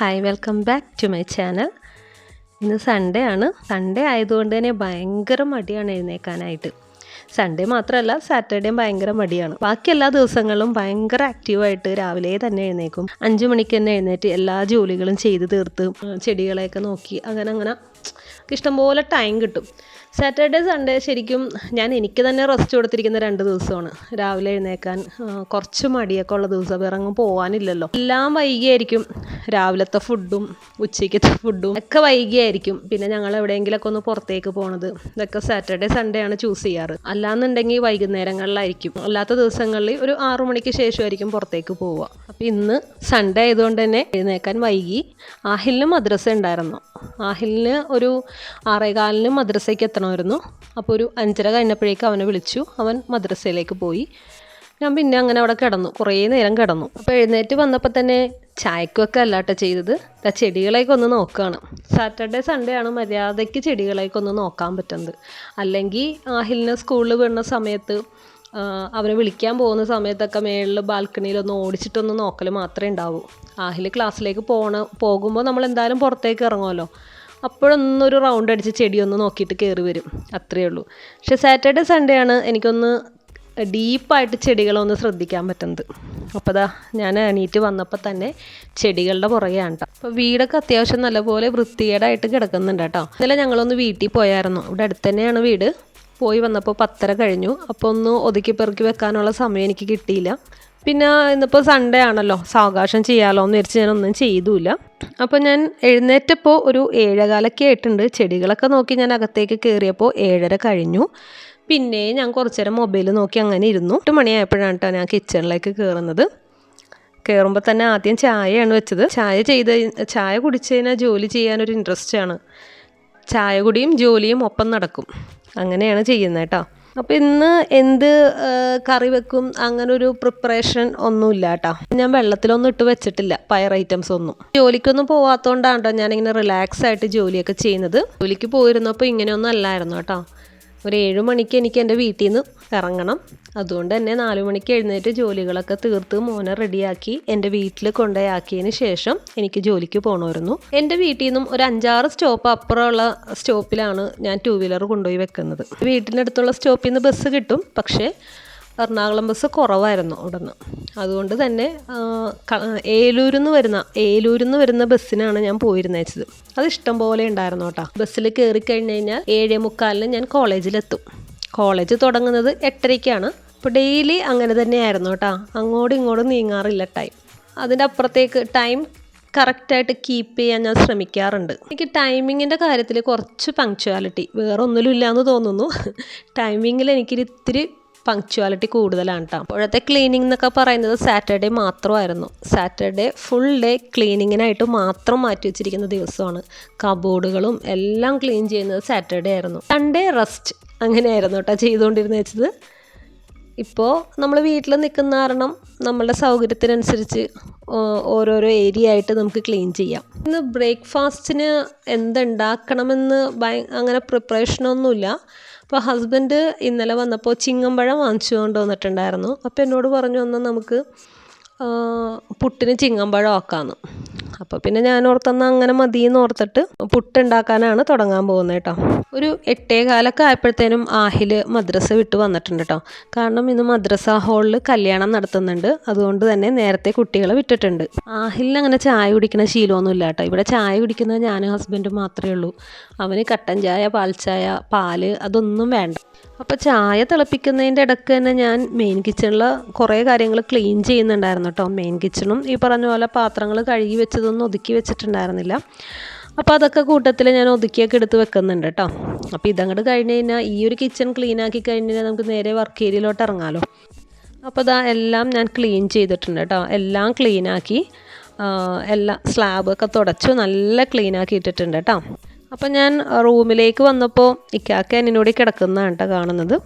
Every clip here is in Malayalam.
Hi welcome back to my channel ഇന്ന് സൺഡേ ആണ്. സൺഡേ ആയതുകൊണ്ട് തന്നെ ഭയങ്കര മടിയാണ് എഴുന്നേക്കാനായിട്ട്. സൺഡേ മാത്രമല്ല സാറ്റർഡേയും ഭയങ്കര മടിയാണ്. ബാക്കി എല്ലാ ദിവസങ്ങളും ഭയങ്കര ആക്റ്റീവായിട്ട് രാവിലെ തന്നെ എഴുന്നേക്കും. അഞ്ച് മണിക്ക് തന്നെ എഴുന്നേറ്റ് എല്ലാ ജോലികളും ചെയ്ത് തീർത്ത് ചെടികളെയൊക്കെ നോക്കി അങ്ങനെ അങ്ങനെ. ഇഷ്ടംപോലെ ടൈം കിട്ടും. സാറ്റർഡേ സൺഡേ ശരിക്കും ഞാൻ എനിക്ക് തന്നെ റെസ്റ്റ് കൊടുത്തിരിക്കുന്ന രണ്ട് ദിവസമാണ്. രാവിലെ എഴുന്നേക്കാൻ കുറച്ച് മടിയൊക്കെ ഉള്ള ദിവസം. ഇറങ്ങും പോകാനില്ലല്ലോ എല്ലാം വൈകിയായിരിക്കും. രാവിലത്തെ ഫുഡും ഉച്ചയ്ക്കത്തെ ഫുഡും ഒക്കെ വൈകിയായിരിക്കും. പിന്നെ ഞങ്ങൾ എവിടെയെങ്കിലുമൊക്കെ ഒന്ന് പുറത്തേക്ക് പോണത്. ഇതൊക്കെ സാറ്റർഡേ സൺഡേ ആണ് ചൂസ് ചെയ്യാറ്. അല്ലാന്നുണ്ടെങ്കിൽ വൈകുന്നേരങ്ങളിലായിരിക്കും. അല്ലാത്ത ദിവസങ്ങളിൽ ഒരു ആറു മണിക്ക് ശേഷമായിരിക്കും പുറത്തേക്ക് പോവുക. അപ്പോൾ ഇന്ന് സൺഡേ ആയതുകൊണ്ട് തന്നെ എഴുന്നേക്കാൻ വൈകി. ആഹിലിന് മദ്രസ ഉണ്ടായിരുന്നു. ആഹിലിന് ഒരു ആറേകാലിന് മദ്രസയ്ക്ക് എത്തണമായിരുന്നു അപ്പോൾ ഒരു അഞ്ചര കഴിഞ്ഞപ്പോഴേക്കും അവനെ വിളിച്ചു. അവൻ മദ്രസയിലേക്ക് പോയി. ഞാൻ പിന്നെ അങ്ങനെ അവിടെ കിടന്നു. കുറേ നേരം കിടന്നു. അപ്പോൾ എഴുന്നേറ്റ് വന്നപ്പോൾ തന്നെ ചായക്കൊക്കെ അല്ലാട്ട ചെയ്തത്. ആ ചെടികളേക്ക് ഒന്ന് നോക്കുകയാണ് സാറ്റർഡേ സൺഡേ ആണ് മര്യാദയ്ക്ക് ചെടികളേക്ക് ഒന്ന് നോക്കാൻ പറ്റുന്നത്. അല്ലെങ്കിൽ ആഹിലിനെ സ്കൂളിൽ വിടുന്ന സമയത്ത് അവനെ വിളിക്കാൻ പോകുന്ന സമയത്തൊക്കെ മേളിൽ ബാൽക്കണിയിലൊന്ന് ഓടിച്ചിട്ടൊന്ന് നോക്കൽ മാത്രമേ ഉണ്ടാവൂ. ആഹിൽ ക്ലാസ്സിലേക്ക് പോണ പോകുമ്പോൾ നമ്മൾ എന്തായാലും പുറത്തേക്ക് ഇറങ്ങുമല്ലോ. അപ്പോഴൊന്നൊരു റൗണ്ട് അടിച്ച് ചെടിയൊന്ന് നോക്കിയിട്ട് കയറി വരും. അത്രയേ ഉള്ളൂ. പക്ഷെ സാറ്റർഡേ സൺഡേ ആണ് എനിക്കൊന്ന് ഡീപ്പായിട്ട് ചെടികളൊന്ന് ശ്രദ്ധിക്കാൻ പറ്റുന്നത്. അപ്പോൾ ദാ ഞാൻ എണീറ്റ് വന്നപ്പോൾ തന്നെ ചെടികളുടെ പുറകെയാണ് കേട്ടോ അപ്പോൾ വീടൊക്കെ അത്യാവശ്യം നല്ലപോലെ വൃത്തികേടായിട്ട് കിടക്കുന്നുണ്ട് കേട്ടോ ഇന്നലെ ഞങ്ങളൊന്ന് വീട്ടിൽ പോയായിരുന്നു. ഇവിടെ അടുത്ത് തന്നെയാണ് വീട്. പോയി വന്നപ്പോൾ പത്തര കഴിഞ്ഞു. അപ്പോൾ ഒന്ന് ഒതുക്കി പെറുക്കി വെക്കാനുള്ള സമയം എനിക്ക് കിട്ടിയില്ല. പിന്നെ ഇന്നിപ്പോൾ സൺഡേ ആണല്ലോ. സാവകാശം ചെയ്യാമല്ലോ എന്ന് വിചാരിച്ച് ഞാനൊന്നും ചെയ്തുമില്ല അപ്പോൾ ഞാൻ എഴുന്നേറ്റപ്പോൾ ഒരു ഏഴകാലൊക്കെ ആയിട്ടുണ്ട്. ചെടികളൊക്കെ നോക്കി ഞാൻ അകത്തേക്ക് കയറിയപ്പോൾ ഏഴര കഴിഞ്ഞു. പിന്നെ ഞാൻ കുറച്ച് നേരം മൊബൈൽ നോക്കി അങ്ങനെ ഇരുന്നു. എട്ട് മണിയായപ്പോഴാണ് കേട്ടോ ഞാൻ കിച്ചണിലേക്ക് കയറുന്നത് കയറുമ്പോൾ തന്നെ ആദ്യം ചായയാണ് വെച്ചത്. ചായ ചെയ്ത് ചായ കുടിച്ച് കഴിഞ്ഞാൽ ജോലി ചെയ്യാനൊരു ഇൻട്രസ്റ്റ് ആണ്. ചായ കുടിയും ജോലിയും ഒപ്പം നടക്കും. അങ്ങനെയാണ് ചെയ്യുന്നത് കേട്ടോ അപ്പോൾ ഇന്ന് എന്ത് കറി വെക്കും? അങ്ങനെ ഒരു പ്രിപ്പറേഷൻ ഒന്നുമില്ല കേട്ടോ ഞാൻ വെള്ളത്തിലൊന്നും ഇട്ട് വെച്ചിട്ടില്ല. പയർ ഐറ്റംസ് ഒന്നും. ജോലിക്കൊന്നും പോവാത്തതുകൊണ്ടാണ് കേട്ടോ ഞാനിങ്ങനെ റിലാക്സ് ആയിട്ട് ജോലിയൊക്കെ ചെയ്യുന്നത്. ജോലിക്ക് പോയിരുന്നപ്പോൾ ഇങ്ങനെയൊന്നും അല്ലായിരുന്നു കേട്ടോ. ഒരു ഏഴ് മണിക്ക് എനിക്ക് എന്റെ വീട്ടിൽ നിന്ന് ഇറങ്ങണം. അതുകൊണ്ട് തന്നെ നാല് മണിക്ക് എഴുന്നേറ്റ് ജോലികളൊക്കെ തീർത്ത് മോനെ റെഡിയാക്കി എന്റെ വീട്ടിൽ കൊണ്ടുപോയാക്കിയതിന് ശേഷം എനിക്ക് ജോലിക്ക് പോകണമായിരുന്നു എന്റെ വീട്ടിൽ നിന്നും ഒരു അഞ്ചാറ് സ്റ്റോപ്പ് അപ്പുറമുള്ള സ്റ്റോപ്പിലാണ് ഞാൻ ടൂ വീലർ കൊണ്ടുപോയി വെക്കുന്നത്. വീട്ടിനടുത്തുള്ള സ്റ്റോപ്പിൽ നിന്ന് ബസ് കിട്ടും. പക്ഷേ എറണാകുളം ബസ് കുറവായിരുന്നു അവിടുന്ന്. അതുകൊണ്ട് തന്നെ ഏലൂരിൽ നിന്ന് വരുന്ന ഏലൂരിൽ നിന്ന് വരുന്ന ബസ്സിനാണ് ഞാൻ പോയിരുന്നേച്ചത്. അത് ഇഷ്ടം പോലെ ഉണ്ടായിരുന്നു കേട്ടോ. ബസ്സിൽ കയറി കഴിഞ്ഞ് കഴിഞ്ഞാൽ ഏഴേ മുക്കാലിന് ഞാൻ കോളേജിലെത്തും. കോളേജ് തുടങ്ങുന്നത് എട്ടരയ്ക്കാണ്. അപ്പോൾ ഡെയിലി അങ്ങനെ തന്നെയായിരുന്നു കേട്ടോ. അങ്ങോട്ടും ഇങ്ങോട്ടും നീങ്ങാറില്ല ടൈം. അതിന്റെ അപ്പുറത്തേക്ക് ടൈം കറക്റ്റായിട്ട് കീപ്പ് ചെയ്യാൻ ഞാൻ ശ്രമിക്കാറുണ്ട്. എനിക്ക് ടൈമിങ്ങിന്റെ കാര്യത്തിൽ കുറച്ച് പങ്ക്ച്വാലിറ്റി വേറെ ഒന്നിലും എന്ന് തോന്നുന്നു. ടൈമിങ്ങിൽ എനിക്കൊരു ഇത്തിരി പങ്ക്ച്വാലിറ്റി കൂടുതലാണ് കേട്ടോ അപ്പോഴത്തെ ക്ലീനിങ് എന്നൊക്കെ പറയുന്നത് സാറ്റർഡേ മാത്രമായിരുന്നു. സാറ്റർഡേ ഫുൾ ഡേ ക്ലീനിങ്ങിനായിട്ട് മാത്രം മാറ്റി വെച്ചിരിക്കുന്ന ദിവസമാണ്. കബോർഡുകളും എല്ലാം ക്ലീൻ ചെയ്യുന്നത് സാറ്റർഡേ ആയിരുന്നു. സൺഡേ റെസ്റ്റ് അങ്ങനെയായിരുന്നു കേട്ടോ ചെയ്തുകൊണ്ടിരുന്ന വെച്ചത്. ഇപ്പോൾ നമ്മൾ വീട്ടിൽ നിൽക്കുന്ന കാരണം നമ്മളുടെ സൗകര്യത്തിനനുസരിച്ച് ഓരോരോ ഏരിയ ആയിട്ട് നമുക്ക് ക്ലീൻ ചെയ്യാം. ഇന്ന് ബ്രേക്ക്ഫാസ്റ്റിന് എന്തുണ്ടാക്കണമെന്ന് ഭയ അങ്ങനെ പ്രിപ്പറേഷനൊന്നുമില്ല. അപ്പോൾ ഹസ്ബൻഡ് ഇന്നലെ വന്നപ്പോൾ ചിങ്ങമ്പഴം വാങ്ങിച്ചു കൊണ്ടുവന്നിട്ടുണ്ടായിരുന്നു അപ്പോൾ എന്നോട് പറഞ്ഞു വന്നാൽ നമുക്ക് പുട്ടിന് ചിങ്ങമ്പഴം ആക്കാമെന്ന് അപ്പോൾ പിന്നെ ഞാൻ ഓർത്തന്ന അങ്ങനെ മതിയെന്ന് ഓർത്തിട്ട് പുട്ടുണ്ടാക്കാനാണ് തുടങ്ങാൻ പോകുന്നത് കേട്ടോ. ഒരു എട്ടേ കാലൊക്കെ ആയപ്പോഴത്തേനും ആഹിൽ മദ്രസ വിട്ട് വന്നിട്ടുണ്ട് കേട്ടോ. കാരണം ഇന്ന് മദ്രസ ഹാളിൽ കല്യാണം നടത്തുന്നുണ്ട്. അതുകൊണ്ട് തന്നെ നേരത്തെ കുട്ടികളെ വിട്ടിട്ടുണ്ട്. ആഹിലിന് അങ്ങനെ ചായ കുടിക്കുന്ന ശീലമൊന്നുമില്ല കേട്ടോ. ഇവിടെ ചായ കുടിക്കുന്നത് ഞാനും ഹസ്ബൻഡും മാത്രമേ ഉള്ളൂ. അവന് കട്ടൻ ചായ പാൽ ചായ പാൽ അതൊന്നും വേണ്ട. അപ്പോൾ ചായ തിളപ്പിക്കുന്നതിന്റെ ഇടയ്ക്ക് തന്നെ ഞാൻ മെയിൻ കിച്ചണിൽ കുറേ കാര്യങ്ങൾ ക്ലീൻ ചെയ്യുന്നുണ്ടായിരുന്നു കേട്ടോ മെയിൻ കിച്ചണും ഈ പറഞ്ഞ പോലെ പാത്രങ്ങൾ കഴുകി വെച്ചതൊന്നും ഒതുക്കി വെച്ചിട്ടുണ്ടായിരുന്നില്ല. അപ്പോൾ അതൊക്കെ കൂട്ടത്തിൽ ഞാൻ ഒതുക്കിയൊക്കെ എടുത്ത് വെക്കുന്നുണ്ട് കേട്ടോ അപ്പോൾ ഇതങ്ങോട്ട് കഴിഞ്ഞ് കഴിഞ്ഞാൽ ഈ ഒരു കിച്ചൺ ക്ലീൻ ആക്കി കഴിഞ്ഞ് കഴിഞ്ഞാൽ നമുക്ക് നേരെ വർക്ക് ഏരിയയിലോട്ട് ഇറങ്ങാമല്ലോ അപ്പോൾ ഇതാ എല്ലാം ഞാൻ ക്ലീൻ ചെയ്തിട്ടുണ്ട് കേട്ടോ എല്ലാം ക്ലീനാക്കി എല്ലാം സ്ലാബൊക്കെ തുടച്ചു നല്ല ക്ലീനാക്കി ഇട്ടിട്ടുണ്ട് കേട്ടോ അപ്പം ഞാൻ റൂമിലേക്ക് വന്നപ്പോൾ ഇക്കാക്ക എന്നോട് കിടക്കുന്നതാണ് കേട്ടോ കാണുന്നത്.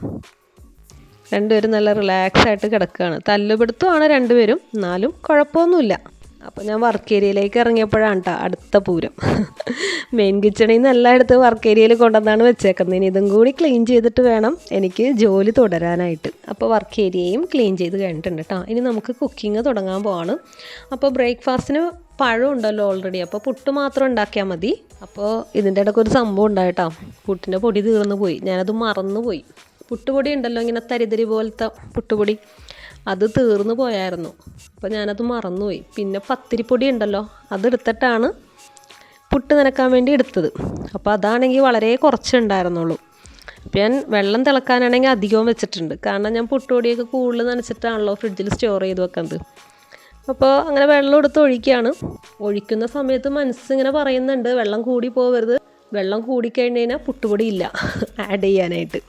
രണ്ടുപേരും നല്ല റിലാക്സ് ആയിട്ട് കിടക്കുകയാണ്. തല്ലുപിടുത്തമാണ് രണ്ടുപേരും. എന്നാലും കുഴപ്പമൊന്നുമില്ല. അപ്പോൾ ഞാൻ വർക്ക് ഏരിയയിലേക്ക് ഇറങ്ങിയപ്പോഴാണ് കേട്ടോ അടുത്ത പൂരം. മെയിൻ കിച്ചണിൽ നിന്ന് എല്ലാം എടുത്ത് വർക്ക് ഏരിയയിൽ കൊണ്ടുവന്നാണ് വെച്ചേക്കുന്നത്. ഇനി ഇതും കൂടി ക്ലീൻ ചെയ്തിട്ട് വേണം എനിക്ക് ജോലി തുടരാനായിട്ട്. അപ്പോൾ വർക്ക് ഏരിയയും ക്ലീൻ ചെയ്ത് കഴിഞ്ഞിട്ടുണ്ട് കേട്ടോ ഇനി നമുക്ക് കുക്കിംഗ് തുടങ്ങാൻ പോവാണ്. അപ്പോൾ ബ്രേക്ക്ഫാസ്റ്റിന് പഴം ഉണ്ടല്ലോ ഓൾറെഡി അപ്പോൾ പുട്ട് മാത്രം ഉണ്ടാക്കിയാൽ മതി. അപ്പോൾ ഇതിന്റെ ഇടയ്ക്ക് ഒരു സംഭവം ഉണ്ടായിട്ടോ പുട്ടിന്റെ പൊടി തീർന്നു പോയി. ഞാനത് മറന്നു പോയി. പുട്ടുപൊടി ഉണ്ടല്ലോ ഇങ്ങനെ തരിതരി പോലത്തെ പുട്ടുപൊടി. അത് തീർന്നു പോയായിരുന്നു. അപ്പോൾ ഞാനത് മറന്നുപോയി. പിന്നെ പത്തിരിപ്പൊടി ഉണ്ടല്ലോ അതെടുത്തിട്ടാണ് പുട്ട് നനക്കാൻ വേണ്ടി എടുത്തത്. അപ്പോൾ അതാണെങ്കിൽ വളരെ കുറച്ചുണ്ടായിരുന്നുള്ളൂ അപ്പോൾ ഞാൻ വെള്ളം തിളക്കാനാണെങ്കിൽ അധികവും വെച്ചിട്ടുണ്ട്. കാരണം ഞാൻ പുട്ടുപൊടിയൊക്കെ കൂടുതൽ നനച്ചിട്ടാണല്ലോ ഫ്രിഡ്ജിൽ സ്റ്റോർ ചെയ്ത് വെക്കുന്നത് അപ്പോൾ അങ്ങനെ വെള്ളം എടുത്ത് ഒഴിക്കുകയാണ്. ഒഴിക്കുന്ന സമയത്ത് മനസ്സിങ്ങനെ പറയുന്നുണ്ട് വെള്ളം കൂടി പോകരുത് വെള്ളം കൂടിക്കഴിഞ്ഞ് കഴിഞ്ഞാൽ പുട്ടുപൊടി ഇല്ല. ആഡ് ചെയ്യാനായിട്ട്.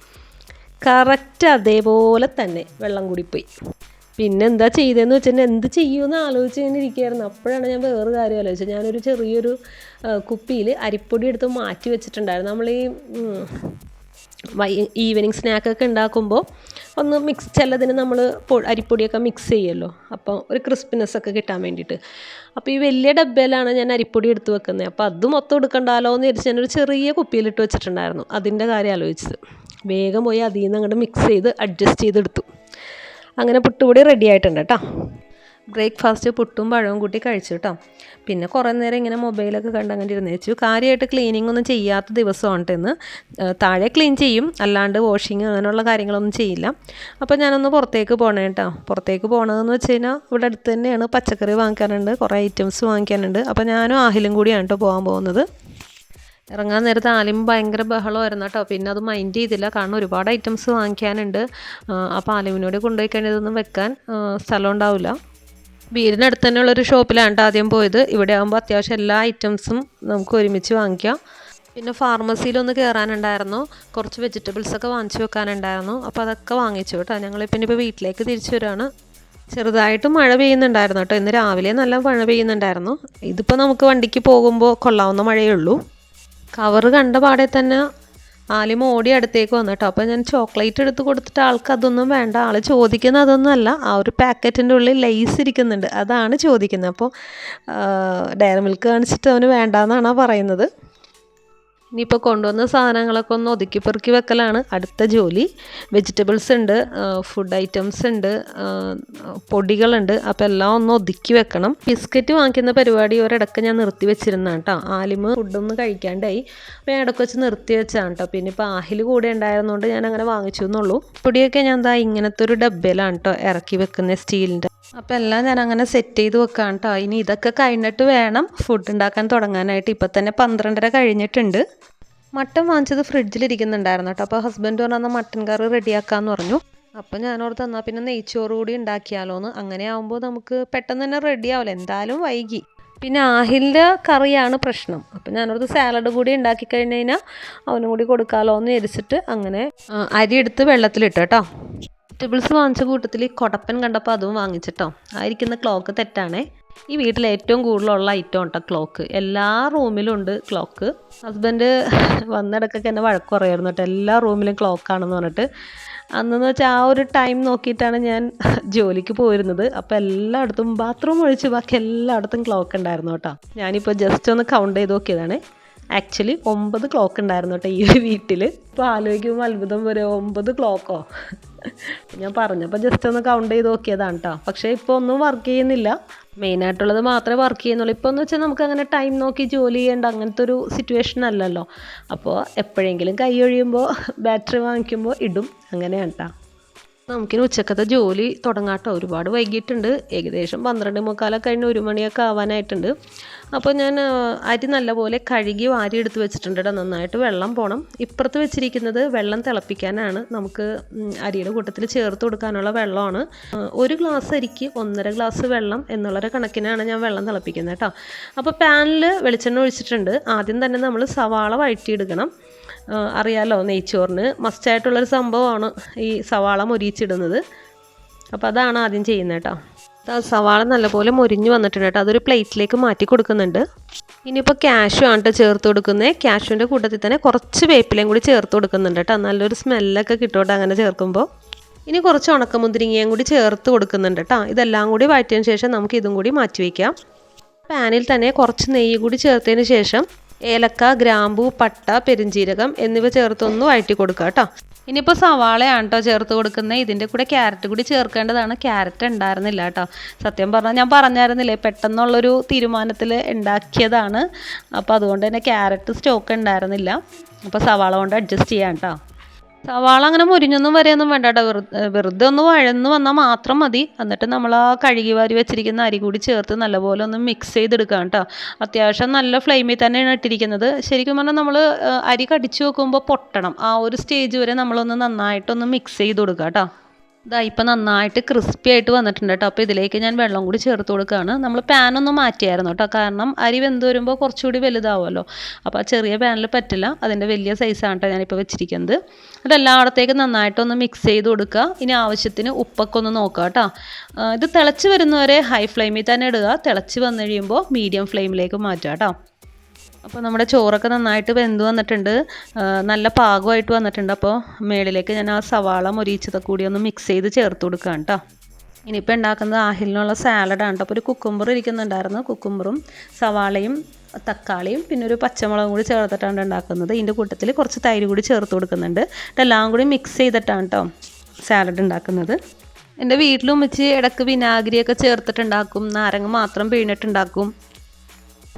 കറക്റ്റ് അതേപോലെ തന്നെ വെള്ളം കൂടിപ്പോയി. പിന്നെ എന്താ ചെയ്തതെന്ന് വെച്ചാൽ എന്ത് ചെയ്യുമെന്ന് ആലോചിച്ച് ഇങ്ങനെ ഇരിക്കുകയായിരുന്നു അപ്പോഴാണ് ഞാൻ വേറെ കാര്യം ആലോചിച്ചത്. ഞാനൊരു ചെറിയൊരു കുപ്പിയിൽ അരിപ്പൊടി എടുത്ത് മാറ്റി വെച്ചിട്ടുണ്ടായിരുന്നു. നമ്മൾ ഈ ഈവനിങ് സ്നാക്കൊക്കെ ഉണ്ടാക്കുമ്പോൾ ഒന്ന് മിക്സ് ചിലതിന് നമ്മൾ അരിപ്പൊടിയൊക്കെ മിക്സ് ചെയ്യുമല്ലോ അപ്പോൾ ഒരു ക്രിസ്പിനെസ് ഒക്കെ കിട്ടാൻ വേണ്ടിയിട്ട്. അപ്പോൾ ഈ വലിയ ഡബ്ബയിലാണ് ഞാൻ അരിപ്പൊടി എടുത്ത് വെക്കുന്നത് അപ്പോൾ അത് മൊത്തം എടുക്കണ്ടാലോ എന്ന് വിചാരിച്ച് ഞാനൊരു ചെറിയ കുപ്പിയിലിട്ട് വെച്ചിട്ടുണ്ടായിരുന്നു. അതിന്റെ കാര്യം ആലോചിച്ചത്. വേഗം പോയി അതിൽ നിന്ന് അങ്ങോട്ട് മിക്സ് ചെയ്ത് അഡ്ജസ്റ്റ് ചെയ്തെടുത്തു. അങ്ങനെ പുട്ടുപൊടി റെഡി ആയിട്ടുണ്ട് കേട്ടോ ബ്രേക്ക്ഫാസ്റ്റ് പുട്ടും പഴവും കൂട്ടി കഴിച്ചു കേട്ടോ പിന്നെ കുറേ നേരം ഇങ്ങനെ മൊബൈലൊക്കെ കണ്ട് അങ്ങനെ ഇരുന്ന് വെച്ചു. കാര്യമായിട്ട് ക്ലീനിങ് ഒന്നും ചെയ്യാത്ത ദിവസമാണ് ഇന്ന്. താഴെ ക്ലീൻ ചെയ്യും. അല്ലാണ്ട് വാഷിങ് അങ്ങനെയുള്ള കാര്യങ്ങളൊന്നും ചെയ്യില്ല. അപ്പോൾ ഞാനൊന്ന് പുറത്തേക്ക് പോകണേ കേട്ടോ പുറത്തേക്ക് പോകണതെന്ന് വെച്ച് കഴിഞ്ഞാൽ ഇവിടെ അടുത്ത് തന്നെയാണ് പച്ചക്കറി വാങ്ങിക്കാനുണ്ട്. കുറേ ഐറ്റംസ് വാങ്ങിക്കാനുണ്ട്. അപ്പോൾ ഞാനും ആഹിലും കൂടിയാണ് കേട്ടോ പോകാൻ പോകുന്നത്. ഇറങ്ങാൻ നേരത്തെ ആലിം ഭയങ്കര ബഹളമായിരുന്നു കേട്ടോ. പിന്നെ അത് മൈൻഡ് ചെയ്തില്ല. കാരണം ഒരുപാട് ഐറ്റംസ് വാങ്ങിക്കാനുണ്ട്. അപ്പോൾ ആലിമിനോട് കൊണ്ടുപോയി കഴിഞ്ഞാൽ ഇതൊന്നും വെക്കാൻ സ്ഥലം ഉണ്ടാവില്ല. വീടിനടുത്ത് തന്നെയുള്ളൊരു ഷോപ്പിലാണ് ആദ്യം പോയത്. ഇവിടെ ആകുമ്പോൾ അത്യാവശ്യം എല്ലാ ഐറ്റംസും നമുക്ക് ഒരുമിച്ച് വാങ്ങിക്കാം. പിന്നെ ഫാർമസിയിലൊന്ന് കയറാനുണ്ടായിരുന്നു കുറച്ച് വെജിറ്റബിൾസ് ഒക്കെ വാങ്ങിച്ചു വെക്കാനുണ്ടായിരുന്നു. അപ്പോൾ അതൊക്കെ വാങ്ങിച്ചു കേട്ടോ. പിന്നെ ഇപ്പോൾ വീട്ടിലേക്ക് തിരിച്ചു വരികയാണ്. ചെറുതായിട്ട് മഴ പെയ്യുന്നുണ്ടായിരുന്നു കേട്ടോ. ഇന്ന് രാവിലെ നല്ല മഴ പെയ്യുന്നുണ്ടായിരുന്നു. ഇതിപ്പോൾ നമുക്ക് വണ്ടിക്ക് പോകുമ്പോൾ കൊള്ളാവുന്ന മഴയേ ഉള്ളൂ. കവറ് കണ്ട പാടെ തന്നെ ആലിമ ഓടി അടുത്തേക്ക് വന്നു കേട്ടോ. അപ്പോൾ ഞാൻ ചോക്ലേറ്റ് എടുത്ത് കൊടുത്തിട്ട് ആൾക്ക് അതൊന്നും വേണ്ട. ആൾ ചോദിക്കുന്ന അതൊന്നും അല്ല. ആ ഒരു പാക്കറ്റിന്റെ ഉള്ളിൽ ലൈസ് ഇരിക്കുന്നുണ്ട്. അതാണ് ചോദിക്കുന്നത്. അപ്പോൾ ഡയറി മിൽക്ക് കാണിച്ചിട്ട് അവന് വേണ്ടാന്നാണ് പറയുന്നത്. ഇനിയിപ്പോൾ കൊണ്ടുവന്ന സാധനങ്ങളൊക്കെ ഒന്ന് ഒതുക്കി പെറുക്കി വെക്കലാണ്. അടുത്ത ജോലി. വെജിറ്റബിൾസ് ഉണ്ട് ഫുഡ് ഐറ്റംസ് ഉണ്ട് പൊടികളുണ്ട്. അപ്പോൾ എല്ലാം ഒന്ന് ഒതുക്കി വെക്കണം. ബിസ്ക്കറ്റ് വാങ്ങിക്കുന്ന പരിപാടി ഒരിടക്ക് ഞാൻ നിർത്തി വെച്ചിരുന്നതാണ് കേട്ടോ ആലിമ് ഫുഡൊന്നും കഴിക്കാണ്ടായി. അപ്പോൾ ഞാൻ ഇടയ്ക്ക് വെച്ച് നിർത്തി വെച്ചാണ് കേട്ടോ പിന്നെ ഇപ്പോൾ ആഹിൽ കൂടെ ഉണ്ടായിരുന്നതുകൊണ്ട് ഞാൻ അങ്ങനെ വാങ്ങിച്ചു എന്നുള്ളൂ. പൊടിയൊക്കെ ഞാൻ എന്താ ഇങ്ങനത്തെ ഒരു ഡബ്ബയിലാണ് കേട്ടോ ഇറക്കി വെക്കുന്ന സ്റ്റീലിന്റെ അപ്പോൾ എല്ലാം ഞാൻ അങ്ങനെ സെറ്റ് ചെയ്ത് വെക്കാം കേട്ടോ ഇനി ഇതൊക്കെ കഴിഞ്ഞിട്ട് വേണം ഫുഡ് ഉണ്ടാക്കാൻ തുടങ്ങാനായിട്ട്. ഇപ്പം തന്നെ പന്ത്രണ്ടര കഴിഞ്ഞിട്ടുണ്ട്. മട്ടൻ വാങ്ങിച്ചത് ഫ്രിഡ്ജിലിരിക്കുന്നുണ്ടായിരുന്നു കേട്ടോ അപ്പോൾ ഹസ്ബൻഡ് പറഞ്ഞാൽ മട്ടൻ കറി റെഡിയാക്കാമെന്ന് പറഞ്ഞു. അപ്പം ഞാനോട് തന്നാൽ പിന്നെ നെയ്ച്ചോറ് കൂടി ഉണ്ടാക്കിയാലോ എന്ന് അങ്ങനെ ആകുമ്പോൾ നമുക്ക് പെട്ടെന്ന് തന്നെ റെഡി ആവില്ല എന്തായാലും വൈകി. പിന്നെ ആഹിലിന്റെ കറിയാണ് പ്രശ്നം. അപ്പം ഞാനോടത്ത് സാലഡ് കൂടി ഉണ്ടാക്കി കഴിഞ്ഞ് കഴിഞ്ഞാൽ അവനും കൂടി കൊടുക്കാമല്ലോ എന്ന് വിചാരിച്ചിട്ട് അങ്ങനെ അരി എടുത്ത് വെള്ളത്തിലിട്ടോ കേട്ടോ വെജിറ്റബിൾസ് വാങ്ങിച്ച കൂട്ടത്തിൽ കൊടപ്പൻ കണ്ടപ്പോൾ അതും വാങ്ങിച്ചിട്ടോ. ആയിരിക്കുന്ന ക്ലോക്ക് തെറ്റാണേ. ഈ വീട്ടിൽ ഏറ്റവും കൂടുതലുള്ള ഐറ്റം ഉണ്ടോ ക്ലോക്ക് എല്ലാ റൂമിലും ഉണ്ട് ക്ലോക്ക് ഹസ്ബൻഡ് വന്നിടക്കൊക്കെ എന്നെ വഴക്ക് പറയായിരുന്നു കേട്ടോ. എല്ലാ റൂമിലും ക്ലോക്കാണെന്ന് പറഞ്ഞിട്ട്. അന്നെന്ന് വെച്ചാൽ ആ ഒരു ടൈം നോക്കിയിട്ടാണ് ഞാൻ ജോലിക്ക് പോയിരുന്നത്. അപ്പോൾ എല്ലായിടത്തും ബാത്റൂം ഒഴിച്ച് ബാക്കി എല്ലായിടത്തും ക്ലോക്ക് ഉണ്ടായിരുന്നു കേട്ടോ. ഞാനിപ്പോൾ ജസ്റ്റ് ഒന്ന് കൗണ്ട് ചെയ്ത് നോക്കിയതാണ്. ആക്ച്വലി ഒമ്പത് ക്ലോക്ക് ഉണ്ടായിരുന്നു കേട്ടോ ഈ ഒരു വീട്ടിൽ ഇപ്പോൾ ആലോചിക്കുമ്പോൾ അത്ഭുതം വരെ ഒമ്പത് ക്ലോക്കോ ഞാൻ പറഞ്ഞപ്പോൾ ജസ്റ്റ് ഒന്ന് കൗണ്ട് ചെയ്ത് നോക്കിയതാണ് കേട്ടോ പക്ഷേ ഇപ്പോൾ ഒന്നും വർക്ക് ചെയ്യുന്നില്ല. മെയിനായിട്ടുള്ളത് മാത്രമേ വർക്ക് ചെയ്യുന്നുള്ളൂ. ഇപ്പോൾ എന്ന് വെച്ചാൽ നമുക്ക് അങ്ങനെ ടൈം നോക്കി ജോലി ചെയ്യേണ്ട അങ്ങനത്തെ ഒരു സിറ്റുവേഷൻ അല്ലല്ലോ. അപ്പോൾ എപ്പോഴെങ്കിലും കൈ ഒഴിയുമ്പോൾ ബാറ്ററി വാങ്ങിക്കുമ്പോൾ ഇടും. അങ്ങനെയാണ് കേട്ടോ നമുക്കിനി ഉച്ചക്കത്തെ ജോലി തുടങ്ങാട്ടോ. ഒരുപാട് വൈകിട്ടുണ്ട് ഏകദേശം പന്ത്രണ്ട് മുക്കാലൊക്കെ കഴിഞ്ഞ് ഒരു മണിയൊക്കെ ആവാനായിട്ടുണ്ട്. അപ്പോൾ ഞാൻ അരി നല്ലപോലെ കഴുകി വാരി എടുത്ത് വെച്ചിട്ടുണ്ട് കേട്ടോ നന്നായിട്ട് വെള്ളം പോകണം ഇപ്പുറത്ത് വെച്ചിരിക്കുന്നത് വെള്ളം തിളപ്പിക്കാനാണ്. നമുക്ക് അരിയുടെ കൂട്ടത്തിൽ ചേർത്ത് കൊടുക്കാനുള്ള വെള്ളമാണ്. ഒരു ഗ്ലാസ് അരിക്ക് ഒന്നര ഗ്ലാസ് വെള്ളം എന്നുള്ളൊരു കണക്കിനാണ് ഞാൻ വെള്ളം തിളപ്പിക്കുന്നത് കേട്ടോ അപ്പോൾ പാനിൽ വെളിച്ചെണ്ണ ഒഴിച്ചിട്ടുണ്ട്. ആദ്യം തന്നെ നമ്മൾ സവാള വഴറ്റിയെടുക്കണം. അറിയാലോ നെയ്ച്ചോറിന്. മസ്റ്റായിട്ടുള്ളൊരു സംഭവമാണ് ഈ സവാള മൊരിയിച്ചിടുന്നത് അപ്പോൾ അതാണ് ആദ്യം ചെയ്യുന്നത് കേട്ടോ. സവാള നല്ലപോലെ മൊരിഞ്ഞ് വന്നിട്ടുണ്ട് കേട്ടോ. അതൊരു പ്ലേറ്റിലേക്ക് മാറ്റി കൊടുക്കുന്നുണ്ട്. ഇനിയിപ്പോൾ ക്യാഷു ആണ് കേട്ടോ ചേർത്ത് കൊടുക്കുന്നത്. ക്യാഷുവിന്റെ കൂട്ടത്തിൽ തന്നെ കുറച്ച് വേപ്പിലയും കൂടി ചേർത്ത് കൊടുക്കുന്നുണ്ട് കേട്ടോ. നല്ലൊരു സ്മെല്ലൊക്കെ കിട്ടോട്ടെ അങ്ങനെ ചേർക്കുമ്പോൾ ഇനി കുറച്ച് ഉണക്കമുന്തിരിങ്ങയും കൂടി ചേർത്ത് കൊടുക്കുന്നുണ്ട് കേട്ടോ. ഇതെല്ലാം കൂടി വഴറ്റിയതിന് ശേഷം നമുക്ക് ഇതും കൂടി മാറ്റി വയ്ക്കാം പാനിൽ തന്നെ കുറച്ച് നെയ്യ് കൂടി ചേർത്തതിന് ശേഷം ഏലക്ക ഗ്രാമ്പു പട്ട പെരുംജീരകം എന്നിവ ചേർത്തൊന്ന് വഴറ്റി കൊടുക്കുക കേട്ടോ. ഇനിയിപ്പോൾ സവാളയാണ് കേട്ടോ ചേർത്ത് കൊടുക്കുന്നത്. ഇതിന്റെ കൂടെ ക്യാരറ്റ് കൂടി ചേർക്കേണ്ടതാണ്. ക്യാരറ്റ് ഉണ്ടായിരുന്നില്ല കേട്ടോ സത്യം പറഞ്ഞാൽ ഞാൻ പറഞ്ഞായിരുന്നില്ലേ പെട്ടെന്നുള്ളൊരു തീരുമാനത്തിൽ ഉണ്ടാക്കിയതാണ്. അപ്പോൾ അതുകൊണ്ട് തന്നെ ക്യാരറ്റ് സ്റ്റോക്ക് ഉണ്ടായിരുന്നില്ല. അപ്പോൾ സവാള കൊണ്ട് അഡ്ജസ്റ്റ് ചെയ്യാം കേട്ടോ സവാള അങ്ങനെ മുരിഞ്ഞൊന്നും വരെയൊന്നും വേണ്ട കേട്ടോ വെറുതെ ഒന്ന് വഴന്ന് വന്നാൽ മാത്രം മതി. എന്നിട്ട് നമ്മൾ ആ കഴുകി വാരി വെച്ചിരിക്കുന്ന അരി കൂടി ചേർത്ത് നല്ലപോലെ ഒന്ന് മിക്സ് ചെയ്തെടുക്കാം കേട്ടോ. അത്യാവശ്യം നല്ല ഫ്ലെയിമിൽ തന്നെയാണ് ഇട്ടിരിക്കുന്നത്. ശരിക്കും പറഞ്ഞാൽ നമ്മൾ അരി കടിച്ചു വെക്കുമ്പോൾ പൊട്ടണം. ആ ഒരു സ്റ്റേജ് വരെ നമ്മളൊന്ന് നന്നായിട്ടൊന്ന് മിക്സ് ചെയ്ത് കൊടുക്കാം കേട്ടോ. ഇതാ ഇപ്പം നന്നായിട്ട് ക്രിസ്പി ആയിട്ട് വന്നിട്ടുണ്ട് കേട്ടോ അപ്പോൾ ഇതിലേക്ക് ഞാൻ വെള്ളം കൂടി ചേർത്ത് കൊടുക്കുകയാണ് നമ്മൾ പാനൊന്ന് മാറ്റിയായിരുന്നു കേട്ടോ കാരണം അരി വെന്ത് വരുമ്പോൾ കുറച്ചുകൂടി വലുതാവുമല്ലോ. അപ്പോൾ ആ ചെറിയ പാനിൽ പറ്റില്ല. അതിന്റെ വലിയ സൈസാണ് കേട്ടോ ഞാനിപ്പോൾ വെച്ചിരിക്കുന്നത്. അതെല്ലായിടത്തേക്ക് നന്നായിട്ടൊന്ന് മിക്സ് ചെയ്ത് കൊടുക്കുക ഇനി ആവശ്യത്തിന് ഉപ്പൊക്കെ ഒന്ന് നോക്കുക കേട്ടോ ഇത് തിളച്ച് വരുന്നവരെ ഹൈ ഫ്ലെയിമിൽ തന്നെ ഇടുക. തിളച്ച് വന്നു കഴിയുമ്പോൾ മീഡിയം ഫ്ലെയിമിലേക്ക് മാറ്റുക കേട്ടോ അപ്പോൾ നമ്മുടെ ചോറൊക്കെ നന്നായിട്ട് വെന്ത് വന്നിട്ടുണ്ട്. നല്ല പാകമായിട്ട് വന്നിട്ടുണ്ട്. അപ്പോൾ മേളിലേക്ക് ഞാൻ ആ സവാള മൊരിച്ചതൊക്കെ കൂടി ഒന്ന് മിക്സ് ചെയ്ത് ചേർത്ത് കൊടുക്കാം കേട്ടോ ഇനിയിപ്പോൾ ഉണ്ടാക്കുന്നത് ആഹിലിനുള്ള സാലഡാണ് അപ്പോൾ ഒരു കുക്കുംബർ ഇരിക്കുന്നുണ്ടായിരുന്നു. കുക്കുംബറും സവാളയും തക്കാളിയും പിന്നെ ഒരു പച്ചമുളകും കൂടി ചേർത്തിട്ടാണ് ഉണ്ടാക്കുന്നത്. ഇതിന്റെ കൂട്ടത്തിൽ കുറച്ച് തൈര് കൂടി ചേർത്ത് കൊടുക്കുന്നുണ്ട്. എല്ലാം കൂടി മിക്സ് ചെയ്തിട്ടാണ് കേട്ടോ സാലഡ് ഉണ്ടാക്കുന്നത്. എന്റെ വീട്ടിലും വെച്ച് ഇടയ്ക്ക് വിനാഗിരിയൊക്കെ ചേർത്തിട്ടുണ്ടാക്കും. നാരങ്ങ മാത്രം പിഴിഞ്ഞിട്ടുണ്ടാക്കും.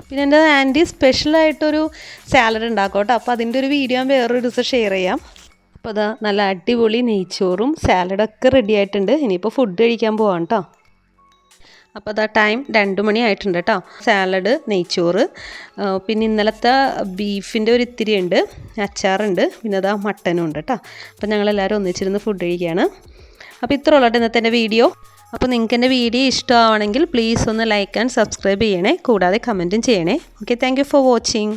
പിന്നെ എന്റെ ആന്റി സ്പെഷ്യലായിട്ടൊരു സാലഡ് ഉണ്ടാക്കും കേട്ടോ അപ്പോൾ അതിന്റെ ഒരു വീഡിയോ ഞാൻ വേറൊരു ദിവസം ഷെയർ ചെയ്യാം. അപ്പോൾ അതാ നല്ല അടിപൊളി നെയ്ച്ചോറും സാലഡൊക്കെ റെഡി ആയിട്ടുണ്ട്. ഇനിയിപ്പോൾ ഫുഡ് കഴിക്കാൻ പോവാം കേട്ടോ അപ്പോൾ അതാ ടൈം രണ്ട് മണി ആയിട്ടുണ്ട് കേട്ടോ സാലഡ് നെയ്ച്ചോറ് പിന്നെ ഇന്നലത്തെ ബീഫിന്റെ ഒരു ഇത്തിരി ഉണ്ട് അച്ചാറുണ്ട് പിന്നെ അതാ മട്ടനും ഉണ്ട് കേട്ടോ അപ്പോൾ ഞങ്ങളെല്ലാവരും ഒന്നിച്ചിരുന്ന് ഫുഡ് കഴിക്കുകയാണ് അപ്പോൾ ഇത്ര ഉള്ളൂ കേട്ടോ ഇന്നത്തെ എന്റെ വീഡിയോ അപ്പോൾ നിങ്ങൾക്ക് എന്റെ വീഡിയോ ഇഷ്ടമാവണമെങ്കിൽ പ്ലീസ് ഒന്ന് ലൈക്ക് ആൻഡ് സബ്സ്ക്രൈബ് ചെയ്യണേ. കൂടാതെ കമന്റും ചെയ്യണേ. Okay thank for watching